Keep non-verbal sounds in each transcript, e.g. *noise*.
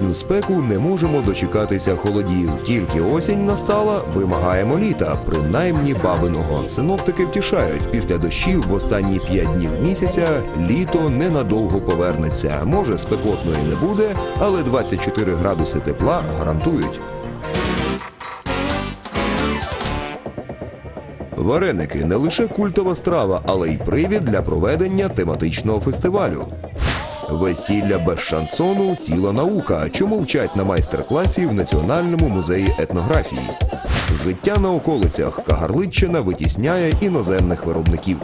Літню спеку не можемо дочекатися холодів. Тільки осінь настала, вимагаємо літа, принаймні бабиного. Синоптики втішають, після дощів в останні п'ять днів місяця літо ненадовго повернеться. Може, спекотної не буде, але 24 градуси тепла гарантують. Вареники не лише культова страва, але й привід для проведення тематичного фестивалю. Весілля без шансону ціла наука, чому вчать на майстер-класі в Національному музеї етнографії. Життя на околицях Кагарличчина витісняє іноземних виробників.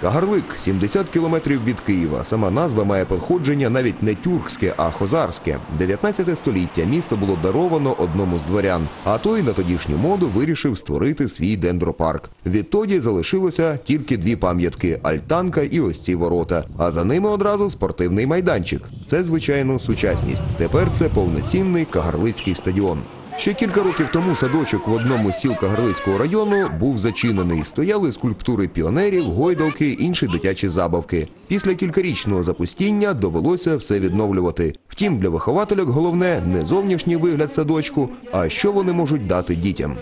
Кагарлик 70 кілометрів від Києва. Сама назва має походження навіть не тюркське, а хозарське. 19 століття місто було даровано одному з дворян, а той на тодішню моду вирішив створити свій дендропарк. Відтоді залишилося тільки дві пам'ятки альтанка і ось ці ворота. А за ними одразу спортивний майданчик. Це звичайно сучасність. Тепер це повноцінний кагарлицький стадіон. Ще кілька років тому садочок в одному з сіл Кагарлицького району був зачинений. Стояли скульптури піонерів, гойдалки, інші дитячі забавки. Після кількарічного запустіння довелося все відновлювати. Втім, для вихователок головне не зовнішній вигляд садочку, а що вони можуть дати дітям.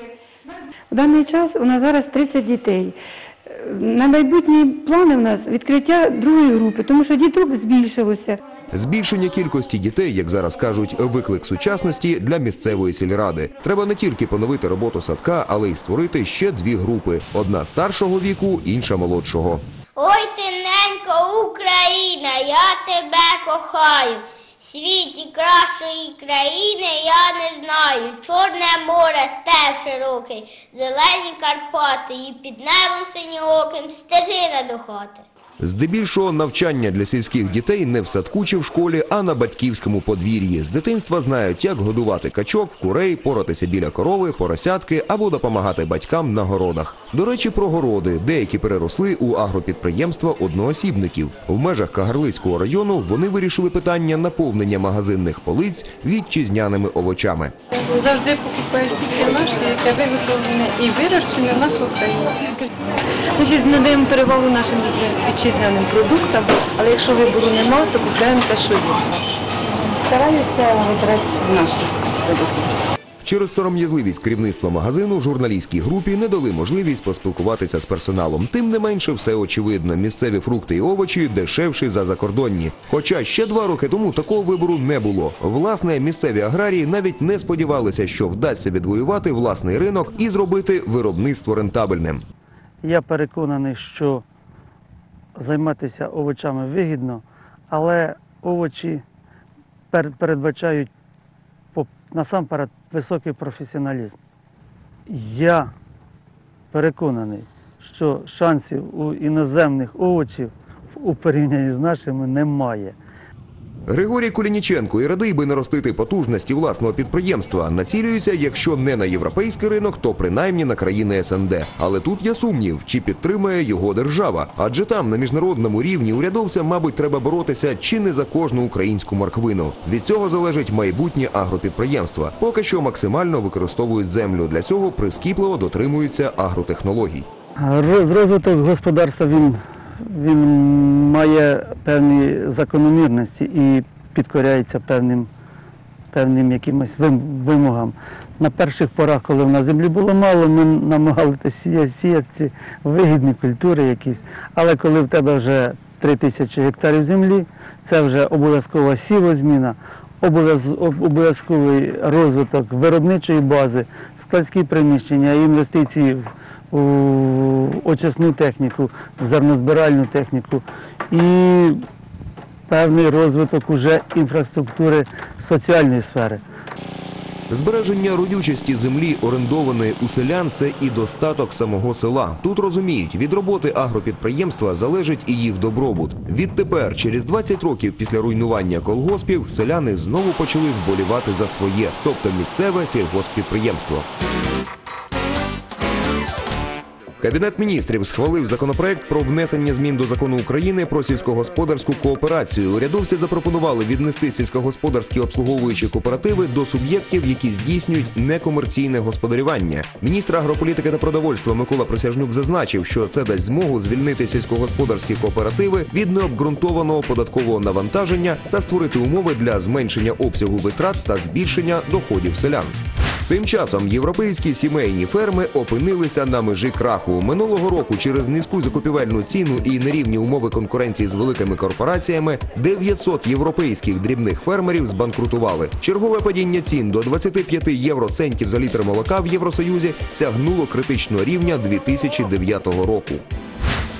В даний час у нас зараз 30 дітей. На майбутні плани у нас відкриття другої групи, тому що діток збільшилося. Збільшення кількості дітей, як зараз кажуть, виклик сучасності для місцевої сільради. Треба не тільки поновити роботу садка, але й створити ще дві групи: одна старшого віку, інша молодшого. Ой, ти ненька Україна, я тебе кохаю. Світі кращої країни я не знаю. Чорне море, степ широкий, зелені Карпати, і під небом синьооким стежина до хати. Здебільшого навчання для сільських дітей не в садку чи в школі, а на батьківському подвір'ї. З дитинства знають, як годувати качок, курей, поратися біля корови, поросятки або допомагати батькам на городах. До речі, про городи деякі переросли у агропідприємства одноосібників. В межах Кагарлицького району вони вирішили питання наповнення магазинних полиць вітчизняними овочами. Завжди покупають тільки наше, яке виготовлене і вирощене в нас в Україні. Значить, надаємо перевагу нашим вітчизняним продуктам, але якщо вибору немає, то купуємо те, що є. Стараюся вибирати наші продукти. Через сором'язливість керівництва магазину журналістській групі не дали можливість поспілкуватися з персоналом. Тим не менше, все очевидно. Місцеві фрукти і овочі дешевші за закордонні. Хоча ще два роки тому такого вибору не було. Власне, місцеві аграрії навіть не сподівалися, що вдасться відвоювати власний ринок і зробити виробництво рентабельним. Я переконаний, що займатися овочами вигідно, але овочі передбачають насамперед високий професіоналізм. Я переконаний, що шансів у іноземних овочів у порівнянні з нашими немає. Григорій Кулініченко і радий би наростити потужності власного підприємства. Націлюється, якщо не на європейський ринок, то принаймні на країни СНД. Але тут є сумнів, чи підтримує його держава. Адже там на міжнародному рівні урядовцям, мабуть, треба боротися чи не за кожну українську морквину. Від цього залежить майбутнє агропідприємства. Поки що максимально використовують землю. Для цього прискіпливо дотримуються агротехнологій. Роз- Розвиток господарства він, він має певні закономірності і підкоряється певним, певним якимось вимогам. На перших порах, коли в нас землі було мало, ми намагалися сіяти, сіяти вигідні культури якісь. Але коли в тебе вже 3 тисячі гектарів землі, це вже обов'язкова сівозміна, обов'яз- об- обов'язковий розвиток виробничої бази, складські приміщення, інвестиції в у очисну техніку, в зернозбиральну техніку і певний розвиток уже інфраструктури соціальної сфери. Збереження родючості землі, орендованої у селян, це і достаток самого села. Тут розуміють, від роботи агропідприємства залежить і їх добробут. Відтепер, через 20 років після руйнування колгоспів, селяни знову почали вболівати за своє, тобто місцеве сільгоспідприємство. Кабінет міністрів схвалив законопроект про внесення змін до закону України про сільськогосподарську кооперацію. Урядовці запропонували віднести сільськогосподарські обслуговуючі кооперативи до суб'єктів, які здійснюють некомерційне господарювання. Міністр агрополітики та продовольства Микола Присяжнюк зазначив, що це дасть змогу звільнити сільськогосподарські кооперативи від необґрунтованого податкового навантаження та створити умови для зменшення обсягу витрат та збільшення доходів селян. Тим часом європейські сімейні ферми опинилися на межі краху. Минулого року через низьку закупівельну ціну і нерівні умови конкуренції з великими корпораціями 900 європейських дрібних фермерів збанкрутували. Чергове падіння цін до 25 євроцентів за літр молока в Євросоюзі сягнуло критичного рівня 2009 року.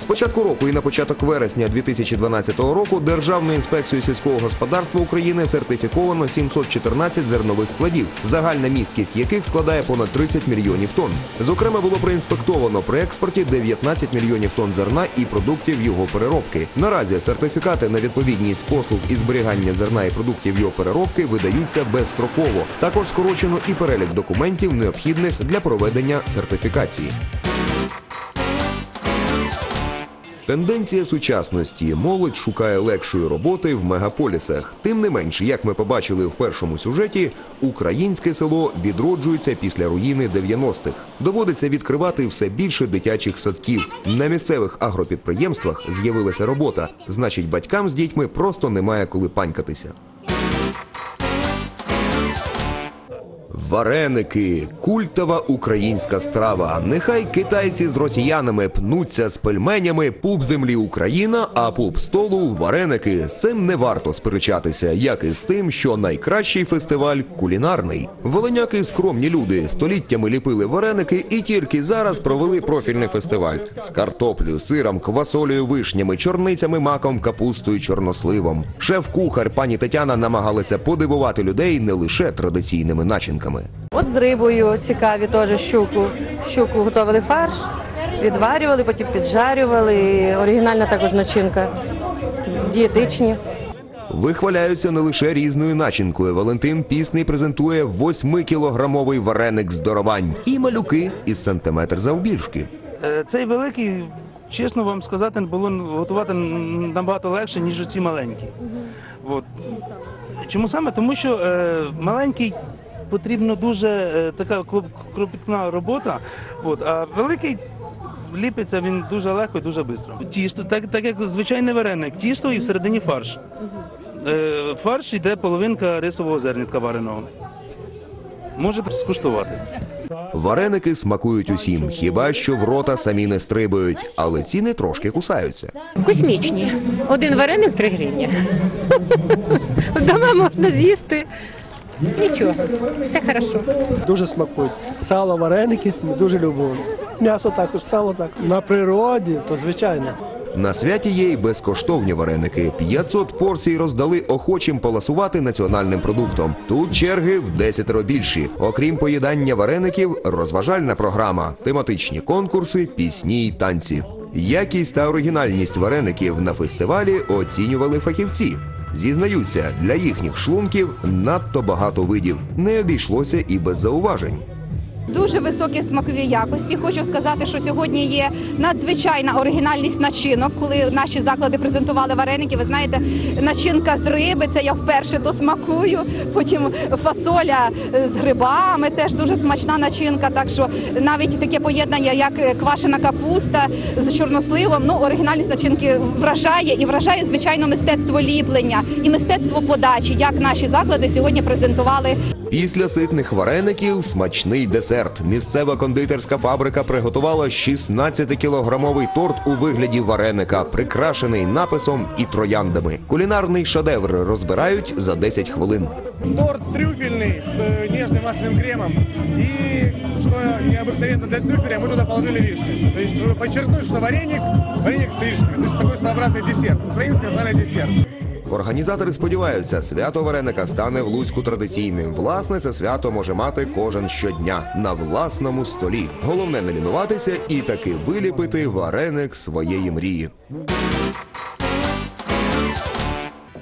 Початку року і на початок вересня 2012 року Державною інспекцією сільського господарства України сертифіковано 714 зернових складів, загальна місткість яких складає понад 30 мільйонів тонн. Зокрема, було проінспектовано при експорті 19 мільйонів тонн зерна і продуктів його переробки. Наразі сертифікати на відповідність послуг і зберігання зерна і продуктів його переробки видаються безстроково. Також скорочено і перелік документів, необхідних для проведення сертифікації. Тенденція сучасності молодь шукає легшої роботи в мегаполісах. Тим не менш, як ми побачили в першому сюжеті, українське село відроджується після руїни 90-х. Доводиться відкривати все більше дитячих садків. На місцевих агропідприємствах з'явилася робота. Значить, батькам з дітьми просто немає коли панькатися. Вареники культова українська страва. Нехай китайці з росіянами пнуться з пельменями, пуп землі Україна, а пуп столу вареники. Цим не варто сперечатися, як і з тим, що найкращий фестиваль кулінарний. Волиняки скромні люди століттями ліпили вареники і тільки зараз провели профільний фестиваль з картоплею, сиром, квасолею, вишнями, чорницями, маком, капустою, чорносливом. Шеф-кухар пані Тетяна намагалася подивувати людей не лише традиційними начинками. От з рибою цікаві теж щуку. Щуку готували фарш, відварювали, потім піджарювали. Оригінальна також начинка. Дієтичні. Вихваляються не лише різною начинкою. Валентин Пісний презентує 8-кілограмовий вареник з доровань і малюки із сантиметр завбільшки. Е, Цей великий, чесно вам сказати, було готувати набагато легше, ніж ці маленькі. От. Чому саме? Тому що е, маленький потрібно дуже е, така клоп- кропітна робота, от, а великий ліпиться він дуже легко і дуже швидко. Тісто, так, так як звичайний вареник, тісто і всередині фарш. Е, фарш йде половинка рисового зернятка вареного. Можете скуштувати. Вареники смакують усім, хіба що в рота самі не стрибають, але ціни трошки кусаються. Космічні. Один вареник 3 гривні. *laughs* Вдома можна з'їсти. Нічого, все хорошо. Дуже смакують. Сало, вареники дуже любимо. М'ясо також, сало також. На природі, то звичайно. На святі є й безкоштовні вареники. 500 порцій роздали охочим поласувати національним продуктом. Тут черги в десятеро більші. Окрім поїдання вареників, розважальна програма, тематичні конкурси, пісні й танці. Якість та оригінальність вареників на фестивалі оцінювали фахівці. Зізнаються, для їхніх шлунків надто багато видів. Не обійшлося і без зауважень. Дуже високі смакові якості. Хочу сказати, що сьогодні є надзвичайна оригінальність начинок. Коли наші заклади презентували вареники, ви знаєте, начинка з риби, це я вперше досмакую. Потім фасоля е, з грибами, теж дуже смачна начинка. Так що навіть таке поєднання, як е, квашена капуста з чорносливом, ну оригінальність начинки вражає і вражає звичайно мистецтво ліплення і мистецтво подачі, як наші заклади сьогодні презентували Після ситних вареників смачний десерт. Місцева кондитерська фабрика приготувала 16-кілограмовий торт у вигляді вареника, прикрашений написом і трояндами. Кулінарний шедевр розбирають за 10 хвилин. Торт трюфельный с э, нежным масляным кремом. И, что необыкновенно для трюфеля, мы туда положили вишню. То есть, чтобы подчеркнуть, что вареник, вареник с вишней. То есть, такой своеобразный десерт. Украинский национальный десерт. Організатори сподіваються, свято вареника стане в Луцьку традиційним. Власне, це свято може мати кожен щодня на власному столі. Головне не лінуватися і таки виліпити вареник своєї мрії.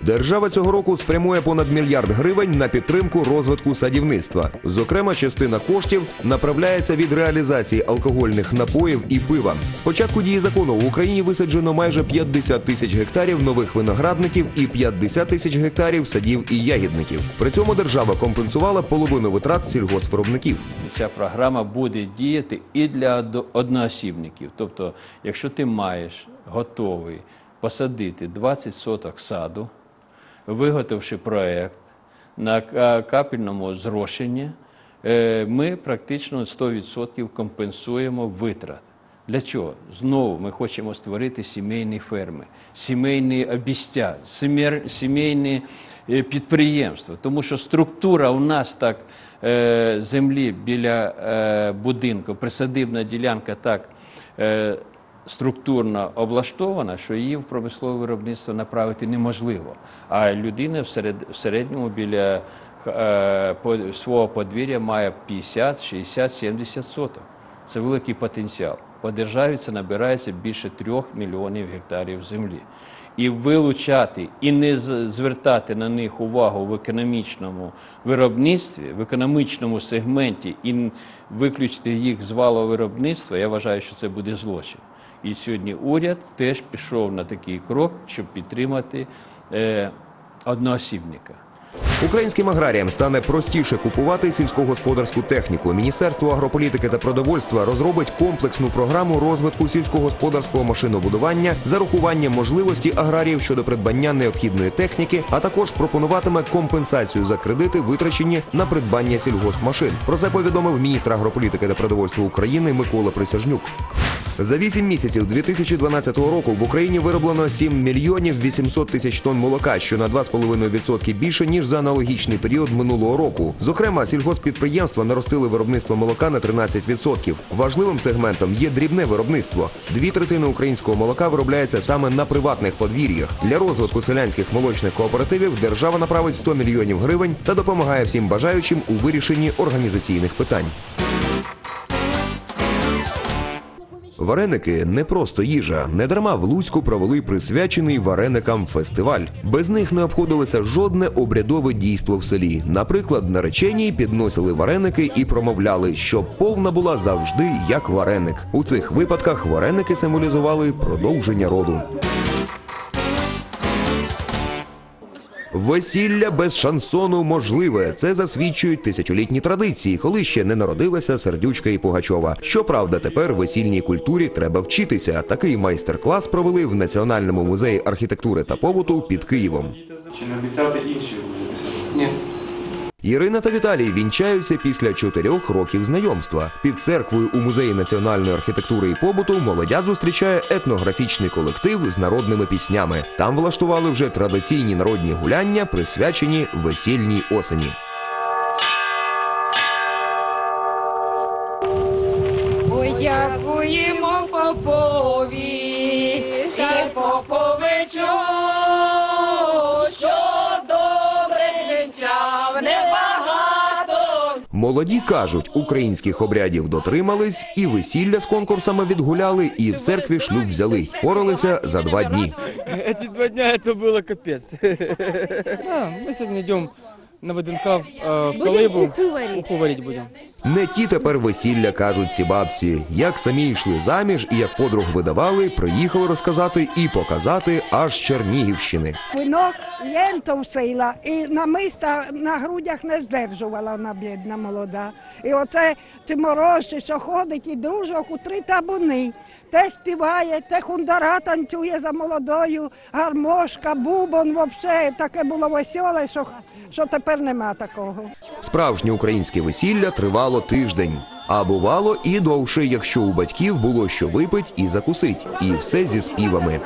Держава цього року спрямує понад мільярд гривень на підтримку розвитку садівництва. Зокрема, частина коштів направляється від реалізації алкогольних напоїв і пива. З початку дії закону в Україні висаджено майже 50 тисяч гектарів нових виноградників і 50 тисяч гектарів садів і ягідників. При цьому держава компенсувала половину витрат сільгоспвиробників. Ця програма буде діяти і для одно- одноосібників. Тобто, якщо ти маєш готовий посадити 20 соток саду, виготовивши проект на капельному зрошенні, е, ми практично 100% компенсуємо витрат. Для чого? Знову ми хочемо створити сімейні ферми, сімейні обістя, сімейні е, підприємства. Тому що структура у нас так е, землі біля будинку, присадибна ділянка так структурно облаштована, що її в промислове виробництво направити неможливо. А людина в серед- середньому біля е, свого подвір'я має 50, 60, 70 соток. Це великий потенціал. По державі це набирається більше трьох мільйонів гектарів землі. І вилучати і не звертати на них увагу в економічному виробництві, в економічному сегменті і виключити їх з валового виробництва, я вважаю, що це буде злочин. І сьогодні уряд теж пішов на такий крок, щоб підтримати е, одноосібника. Українським аграріям стане простіше купувати сільськогосподарську техніку. Міністерство агрополітики та продовольства розробить комплексну програму розвитку сільськогосподарського машинобудування з урахуванням можливості аграріїв щодо придбання необхідної техніки, а також пропонуватиме компенсацію за кредити, витрачені на придбання сільгоспмашин. Про це повідомив міністр агрополітики та продовольства України Микола Присяжнюк. За 8 місяців 2012 року в Україні вироблено 7 мільйонів 800 тисяч тонн молока, що на 2,5% більше ніж за аналогічний період минулого року. Зокрема, сільгоспідприємства наростили виробництво молока на 13%. Важливим сегментом є дрібне виробництво. Дві третини українського молока виробляється саме на приватних подвір'ях. Для розвитку селянських молочних кооперативів держава направить 100 мільйонів гривень та допомагає всім бажаючим у вирішенні організаційних питань. Вареники не просто їжа. Недарма в Луцьку провели присвячений вареникам фестиваль. Без них не обходилося жодне обрядове дійство в селі. Наприклад, наречені підносили вареники і промовляли, що повна була завжди як вареник. У цих випадках вареники символізували продовження роду. Весілля без шансону можливе. Це засвідчують тисячолітні традиції, коли ще не народилася сердючка і Пугачова. Щоправда, тепер весільній культурі треба вчитися. Такий майстер-клас провели в Національному музеї архітектури та побуту під Києвом. Чи не обіцяти інші Ні. Ірина та Віталій вінчаються після чотирьох років знайомства. Під церквою у музеї національної архітектури і побуту молодят зустрічає етнографічний колектив з народними піснями. Там влаштували вже традиційні народні гуляння, присвячені весільній осені. Молоді кажуть, українських обрядів дотримались, і весілля з конкурсами відгуляли, і в церкві шлюб взяли. Поралися за два дні. Эти два дня это было капец. *laughs* Да, мы сегодня идем на ВДНХ в, э, в Будем Колыбу. уху варить. Уху варить будем. Не ті тепер весілля кажуть ці бабці. Як самі йшли заміж і як подруг видавали, приїхали розказати і показати аж з Чернігівщини. Винок ленту всила і намиста на грудях не здержувала вона бідна молода. І оце ці морозці, що ходить і дружок у три табуни. Те співає, те хундара танцює за молодою, гармошка, бубон, вообще таке було веселе, що, що тепер нема такого. Справжнє українське весілля тривало тиждень. А бувало і довше, якщо у батьків було що випить і закусить, і все зі співами.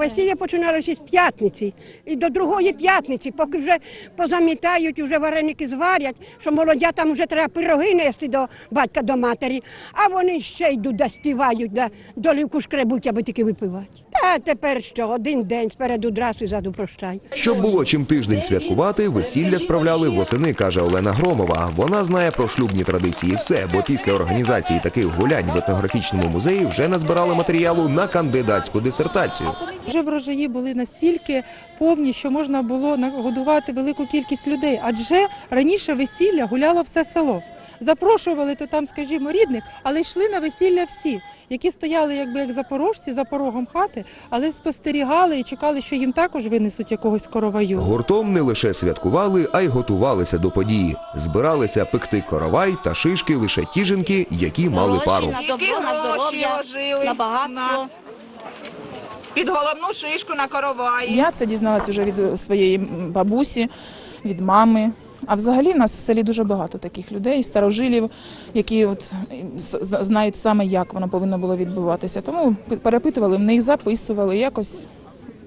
Весілля починалося з п'ятниці. І до другої п'ятниці, поки вже позамітають, вже вареники зварять, що молодятам вже треба пироги нести до батька, до матері, а вони ще йдуть, да співають, да. Долівку шкребуть, аби тільки випивати. А тепер що? Один день спереду здрастуй, ззаду прощай. Щоб було чим тиждень святкувати, весілля справляли восени, каже Олена Громова. Вона знає про шлюбні традиції все, бо після організації таких гулянь в етнографічному музеї вже назбирали матеріалу на кандидатську дисертацію. Вже врожаї були настільки повні, що можна було нагодувати велику кількість людей. Адже раніше весілля гуляло все село. Запрошували то там, скажімо, рідних, але йшли на весілля всі, які стояли якби як запорожці за порогом хати, але спостерігали і чекали, що їм також винесуть якогось короваю. Гуртом не лише святкували, а й готувалися до події. Збиралися пекти коровай та шишки лише ті жінки, які мали пару. На добро, на здоров'я, на багатство. Під головну шишку на короваї. Я це дізналася вже від своєї бабусі, від мами. А взагалі нас в селі дуже багато таких людей, старожилів, які от знають саме, як воно повинно було відбуватися. Тому перепитували в них, записували, якось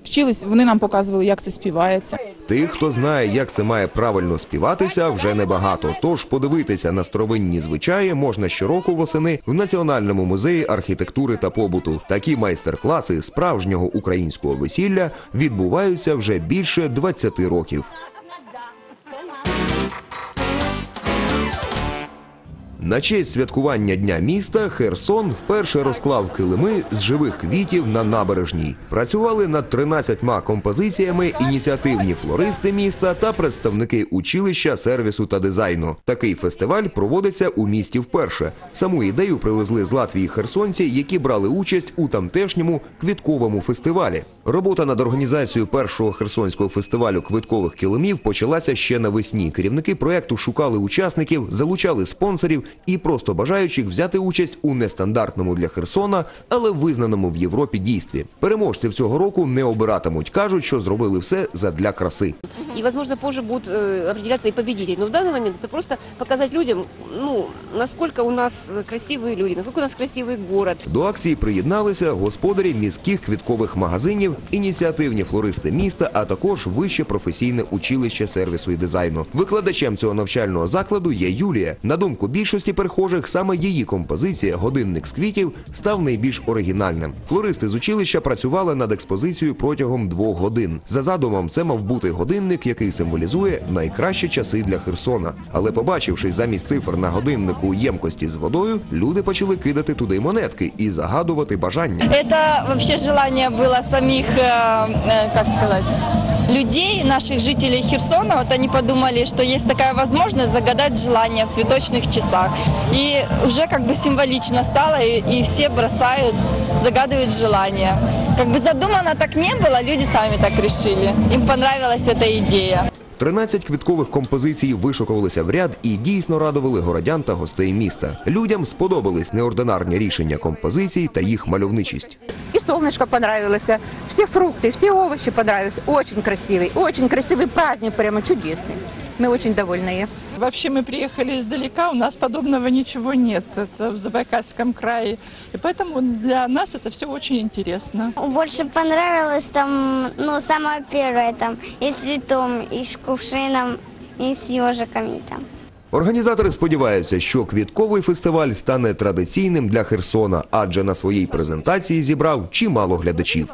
вчились, вони нам показували, як це співається. Тих, хто знає, як це має правильно співатися, вже небагато. Тож подивитися на старовинні звичаї можна щороку восени в Національному музеї архітектури та побуту. Такі майстер-класи справжнього українського весілля відбуваються вже більше 20 років. На честь святкування Дня міста Херсон вперше розклав килими з живих квітів на набережній. Працювали над 13 композиціями ініціативні флористи міста та представники училища сервісу та дизайну. Такий фестиваль проводиться у місті вперше. Саму ідею привезли з Латвії херсонці, які брали участь у тамтешньому квітковому фестивалі. Робота над організацією першого херсонського фестивалю квиткових килимів почалася ще навесні. Керівники проекту шукали учасників, залучали спонсорів і просто бажаючих взяти участь у нестандартному для Херсона, але визнаному в Європі дійстві. Переможців цього року не обиратимуть. кажуть, що зробили все задля краси. И, возможно, позже будут э, определяться и победители. Но в данный момент это просто показать людям, ну, насколько у нас красивые люди, насколько у нас красивый город. До акції приєдналися господарі міських квіткових магазинів, ініціативні флористи міста, а також вище професійне училище сервісу і дизайну. Викладачем цього навчального закладу є Юлія. На думку більшості перехожих, саме її композиція Годинник з квітів став найбільш оригінальним. Флористи з училища працювали над експозицією протягом двох годин. За задумом, це мав бути годинник, який символізує найкращі часи для Херсона. Але побачивши замість цифр на годиннику ємкості з водою, люди почали кидати туди монетки і загадувати бажання. Это вообще желание было самих, э, э, как сказать, людей, наших жителей Херсона. Вот они подумали, что есть такая возможность загадать желание в цветочных часах. И уже как бы символично стало, и, и все бросают, загадывают желание. Как бы задумано так не было, люди сами так решили. Им понравилась эта идея. 13 квіткових композицій вишукувалися в ряд і дійсно радували городян та гостей міста. Людям сподобались неординарні рішення композицій та їх мальовничість. И солнышко понравилось, все фрукты, все овощи понравились. Очень красивый, очень красивый праздник, прямо чудесный. Мы очень довольны. Вообще мы приехали издалека, у нас подобного ничего нет. Это в Забайкальском крае. И поэтому для нас это все очень интересно. Больше понравилось там, ну, самое первое там, и с цветом, и с кувшином, и с ежиками там. Організатори сподіваються, що квітковий фестиваль стане традиційним для Херсона, адже на своїй презентації зібрав чимало глядачів.